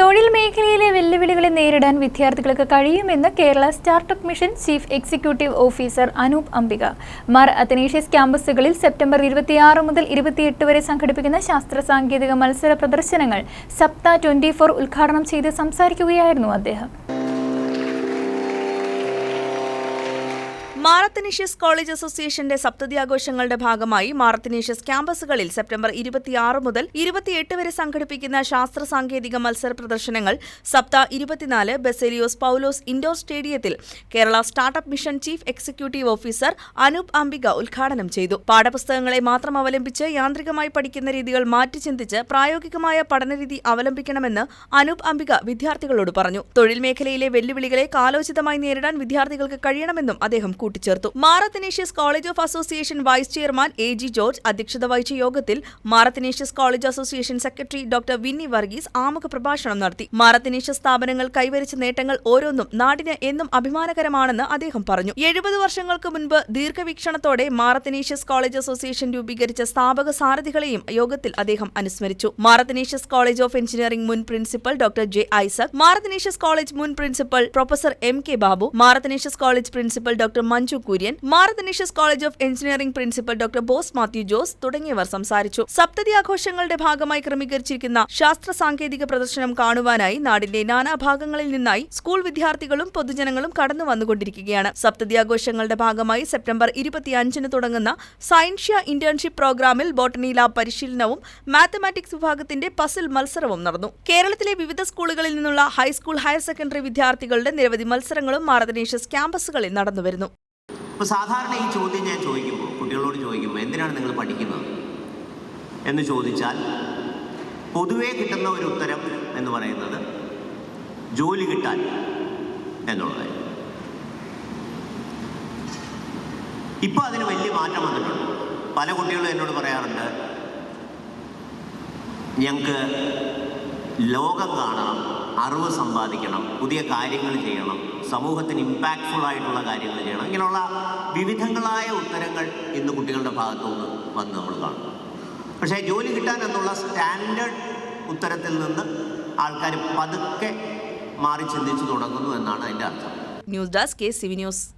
തൊഴിൽ മേഖലയിലെ വെല്ലുവിളികളെ നേരിടാൻ വിദ്യാർത്ഥികൾക്ക് കഴിയുമെന്ന് Kerala startup mission chief executive officer Anoop Ambika. Mar Athanasius ക്യാമ്പസുകളിൽ സെപ്റ്റംബർ ഇരുപത്തിയാറ് മുതൽ ഇരുപത്തിയെട്ട് വരെ സംഘടിപ്പിക്കുന്ന ശാസ്ത്ര സാങ്കേതിക മത്സര പ്രദർശനങ്ങൾ സപ്ത ട്വന്റി ഫോർ ഉദ്ഘാടനം ചെയ്ത് സംസാരിക്കുകയായിരുന്നു അദ്ദേഹം. മാറത്തനീഷ്യസ് കോളേജ് അസോസിയേഷന്റെ സപ്തതി ആഘോഷങ്ങളുടെ ഭാഗമായി മാറത്തനീഷ്യസ് ക്യാമ്പസുകളിൽ സെപ്റ്റംബർ ഇരുപത്തിയാറ് മുതൽ ഇരുപത്തിയെട്ട് വരെ സംഘടിപ്പിക്കുന്ന ശാസ്ത്ര സാങ്കേതിക മത്സര പ്രദർശനങ്ങൾ സപ്ത ഇരുപത്തിനാല് ബെസേലിയോസ് പൌലോസ് ഇൻഡോർ സ്റ്റേഡിയത്തിൽ Kerala startup mission chief executive officer Anoop Ambika ഉദ്ഘാടനം ചെയ്തു. പാഠപുസ്തകങ്ങളെ മാത്രം അവലംബിച്ച് യാന്ത്രികമായി പഠിക്കുന്ന രീതികൾ മാറ്റി ചിന്തിച്ച് പ്രായോഗികമായ പഠനരീതി അവലംബിക്കണമെന്ന് അനൂപ് അംബിക വിദ്യാർത്ഥികളോട് പറഞ്ഞു. തൊഴിൽ മേഖലയിലെ വെല്ലുവിളികളെ കാലോചിതമായി നേരിടാൻ വിദ്യാർത്ഥികൾക്ക് കഴിയണമെന്നും അദ്ദേഹം കൂട്ടിച്ചേർത്തു. Mar Athanasius college of association vice chairman A G George അധ്യക്ഷത വഹിച്ച യോഗത്തിൽ Mar Athanasius college association secretary doctor Winnie Varghese ആമുഖ പ്രഭാഷണം നടത്തി. മാറത്തനേഷ്യസ് സ്ഥാപനങ്ങൾ കൈവരിച്ച നേട്ടങ്ങൾ ഓരോന്നും നാടിന് എന്നും അഭിമാനകരമാണെന്ന് അദ്ദേഹം പറഞ്ഞു. എഴുപത് വർഷങ്ങൾക്ക് മുൻപ് ദീർഘവീക്ഷണത്തോടെ മാറത്തനേഷ്യസ് കോളേജ് അസോസിയേഷൻ രൂപീകരിച്ച സ്ഥാപക സാരഥികളെയും യോഗത്തിൽ അദ്ദേഹം അനുസ്മരിച്ചു. മാറത്തനേഷ്യസ് കോളേജ് ഓഫ് എഞ്ചിനീയറിംഗ് മുൻ principal doctor J Isaac Mar Athanasius college മുൻ principal professor M K Babu Mar Athanasius college principal doctor Manju Kurian Mar Athanasius college of engineering principal doctor Bose Mathew Jose തുടങ്ങിയവർ സംസാരിച്ചു. സപ്തതി ആഘോഷങ്ങളുടെ ഭാഗമായി ക്രമീകരിച്ചിരിക്കുന്ന ശാസ്ത്ര സാങ്കേതിക പ്രദർശനം കാണുവാനായി നാടിന്റെ നാനാഭാഗങ്ങളിൽ നിന്നായി സ്കൂൾ വിദ്യാർത്ഥികളും പൊതുജനങ്ങളും കടന്നു വന്നുകൊണ്ടിരിക്കുകയാണ്. സപ്തതി ആഘോഷങ്ങളുടെ ഭാഗമായി സെപ്റ്റംബർ ഇരുപത്തിയഞ്ചിന് തുടങ്ങുന്ന സയൻഷ്യ ഇന്റേൺഷിപ്പ് പ്രോഗ്രാമിൽ ബോട്ടണി ലാബ് പരിശീലനവും മാത്തമാറ്റിക്സ് വിഭാഗത്തിന്റെ പസിൽ മത്സരവും നടന്നു. കേരളത്തിലെ വിവിധ സ്കൂളുകളിൽ നിന്നുള്ള ഹൈസ്കൂൾ ഹയർ സെക്കൻഡറി വിദ്യാർത്ഥികളുടെ നിരവധി മത്സരങ്ങളും മാറത്തനേഷ്യസ് ക്യാമ്പസുകളിൽ നടന്നുവരുന്നു. ഇപ്പോൾ സാധാരണ ഈ ചോദ്യം ഞാൻ ചോദിക്കുമ്പോൾ കുട്ടികളോട് ചോദിക്കുമ്പോൾ എന്തിനാണ് നിങ്ങൾ പഠിക്കുന്നത്? എന്ന് ചോദിച്ചാൽ പൊതുവേ കിട്ടുന്ന ഒരു ഉത്തരം എന്ന് പറയുന്നത് ജോലി കിട്ടാൻ എന്നുള്ളതായി ഇപ്പോൾ അതിന് വലിയ മാറ്റം വന്നിട്ടുണ്ട്. പല കുട്ടികളും എന്നോട് പറയാറുണ്ട് ഞങ്ങൾക്ക് ലോകം കാണണം അറിവ് സമ്പാദിക്കണം പുതിയ കാര്യങ്ങൾ ചെയ്യണം സമൂഹത്തിന് ഇമ്പാക്ട്ഫുൾ ആയിട്ടുള്ള കാര്യങ്ങൾ ചെയ്യണം. ഇങ്ങനെയുള്ള വിവിധങ്ങളായ ഉത്തരങ്ങൾ ഇന്ന് കുട്ടികളുടെ ഭാഗത്തുനിന്ന് വന്ന് നമ്മൾ കാണും. പക്ഷേ ജോലി കിട്ടാൻ എന്നുള്ള സ്റ്റാൻഡേർഡ് ഉത്തരത്തിൽ നിന്ന് ആൾക്കാർ പതുക്കെ മാറി ചിന്തിച്ചു തുടങ്ങുന്നു എന്നാണ് അതിന്റെ അർത്ഥം. News desk CV news.